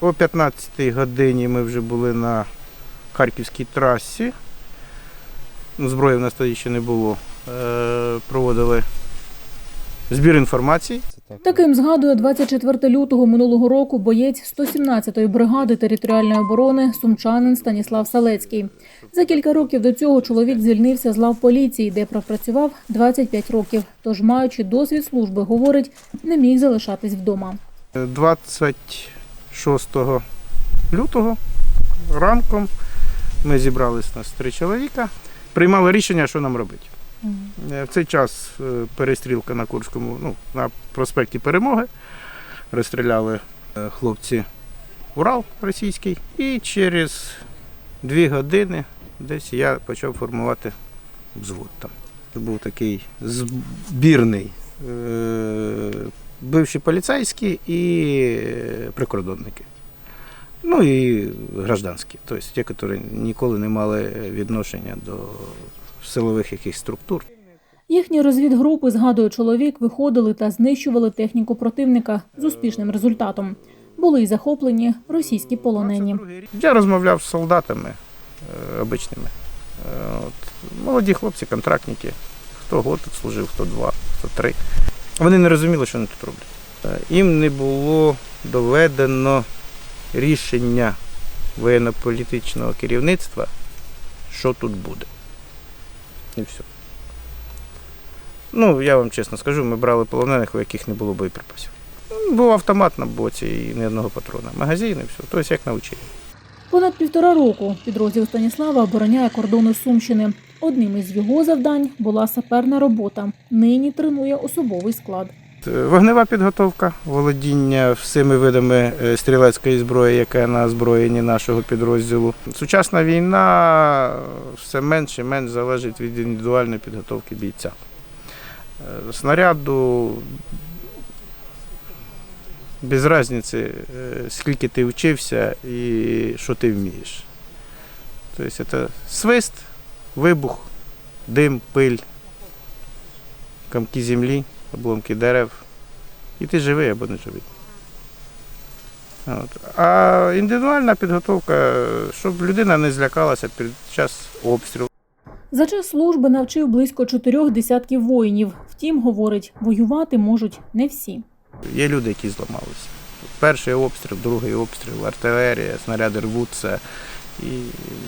О 15 годині ми вже були на Харківській трасі. Ну, Зброї в нас тоді ще не було. Е, Проводили збір інформації. Таким згадує 24 лютого минулого року боєць 117-ї бригади територіальної оборони сумчанин Станіслав Салецький. За кілька років до цього чоловік звільнився з лав поліції, де пропрацював 25 років. Тож, маючи досвід служби, говорить, не міг залишатись вдома. 26 лютого ранком ми зібрались нас три чоловіка, приймали рішення, що нам робити. Е, В цей час е, перестрілка на Курському, ну, на проспекті Перемоги. Розстріляли е, хлопці Урал російський. І через дві години десь я почав формувати взвод там. Це був такий збірний. Бивші поліцейські і е, прикордонники. Ну і гражданські, тобто ті, які ніколи не мали відношення до силових якихось структур. Їхні розвідгрупи, згадує чоловік, виходили та знищували техніку противника з успішним результатом. Були й захоплені російські полонені. Я розмовляв з солдатами е, обичними. Е, От, молоді хлопці, контрактники, хто год служив, хто два, хто три. Вони не розуміли, що вони тут роблять. Е, Їм не було доведено рішення воєнно-політичного керівництва, що тут буде. І все. Ну, я вам чесно скажу, ми брали полонених, у яких не було боєприпасів. Був автомат на боці і ні одного патрона. Магазин і все. Тобто як навчили. Понад півтора року підрозділ Станіслава обороняє кордони Сумщини. Одним із його завдань була саперна робота. Нині тренує особовий склад. Е, Вогнева підготовка, володіння всіми видами е, стрілецької зброї, яка на озброєнні нашого підрозділу. Сучасна війна все менше і менш залежить від індивідуальної підготовки бійця. Е, Снаряду без різниці, скільки ти вчився і що ти вмієш. Тобто це свист, вибух, дим, пиль, комки землі обломки дерев. І ти живий або не живий. От. А індивідуальна підготовка, щоб людина не злякалася під час обстрілу. За час служби навчив близько чотирьох десятків воїнів. Втім, говорить, воювати можуть не всі. Є люди, які зламалися. Перший обстріл, другий обстріл, артилерія, снаряди рвуться, і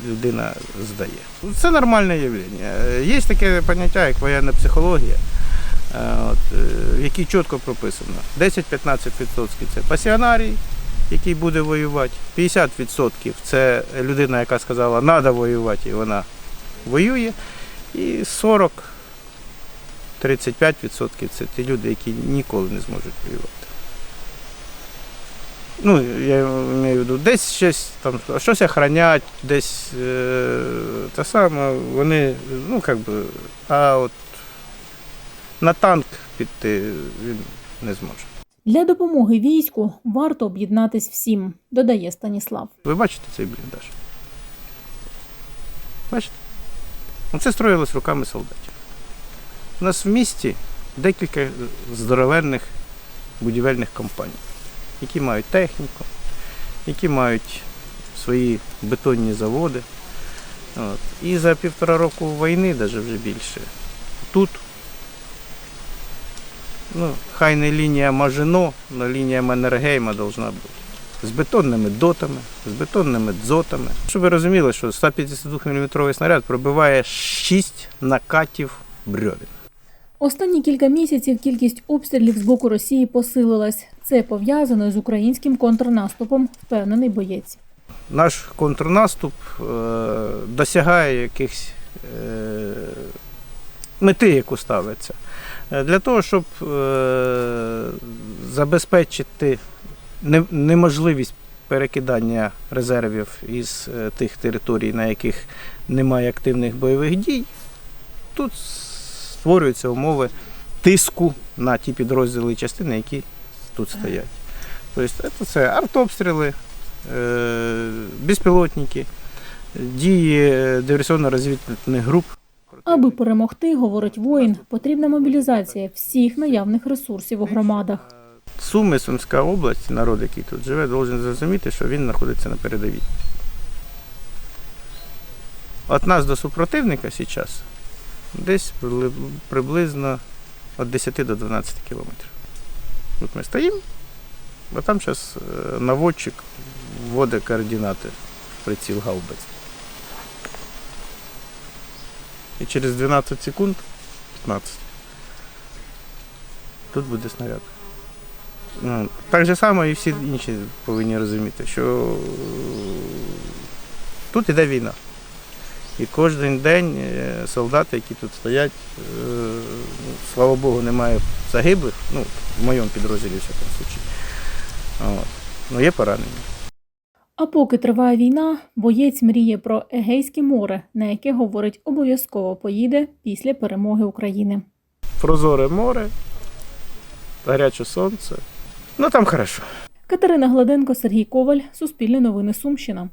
людина здає. Це нормальне явлення. Є таке поняття, як воєнна психологія, е, от, е, в якій чітко прописано 10-15% це пасіонарій, який буде воювати, 50% це людина, яка сказала, треба воювати, і вона воює. І 40-35% це ті люди, які ніколи не зможуть воювати. Ну, я маю в виду, десь щось там, щось охранять, десь е, те саме, вони, ну, як би, а от на танк піти він не зможе. Для допомоги війську варто об'єднатись всім, додає Станіслав. Ви бачите цей бліндаж? Бачите? Це строїлось руками солдатів. У нас в місті декілька здоровенних будівельних компаній, які мають техніку, які мають свої бетонні заводи. От. І за півтора року війни, навіть вже більше, тут, ну, хай не лінія Мажино, але лінія Маннергейма повинна бути з бетонними дотами, з бетонними дзотами. Щоб ви розуміли, що 152-мм снаряд пробиває 6 накатів брьовін. Останні кілька місяців кількість обстрілів з боку Росії посилилась. Це пов'язано з українським контрнаступом, впевнений боєць. Наш контрнаступ е, досягає якихось е, мети, яку ставиться. Е, Для того, щоб забезпечити не- неможливість перекидання резервів із тих територій, на яких немає активних бойових дій, тут створюються умови тиску на ті підрозділи і частини, які тут стоять. Тобто це артобстріли, е, безпілотники, дії е, диверсійно-розвідувальних груп. Аби перемогти, говорить воїн, потрібна мобілізація всіх наявних ресурсів у громадах. Суми, Сумська область, народ, який тут живе, должен зрозуміти, що він знаходиться на передовій. От нас до супротивника зараз десь приблизно від 10 до 12 кілометрів. От ми стоїмо, а там зараз наводчик вводить координати в приціл гаубиць. І через 12 секунд, 15, тут буде снаряд. Ну, так же само і всі інші повинні розуміти, що е, тут іде війна. І кожен день е, солдати, які тут стоять, е, ну, слава Богу, немає загиблих, ну, в моєму підрозділі, в всякому случаї. От. Ну, є поранені. А поки триває війна, боєць мріє про Егейське море, на яке говорить обов'язково поїде після перемоги України. Прозоре море, гаряче сонце. Ну там хорошо. Катерина Гладенко, Сергій Коваль, Суспільне новини Сумщина.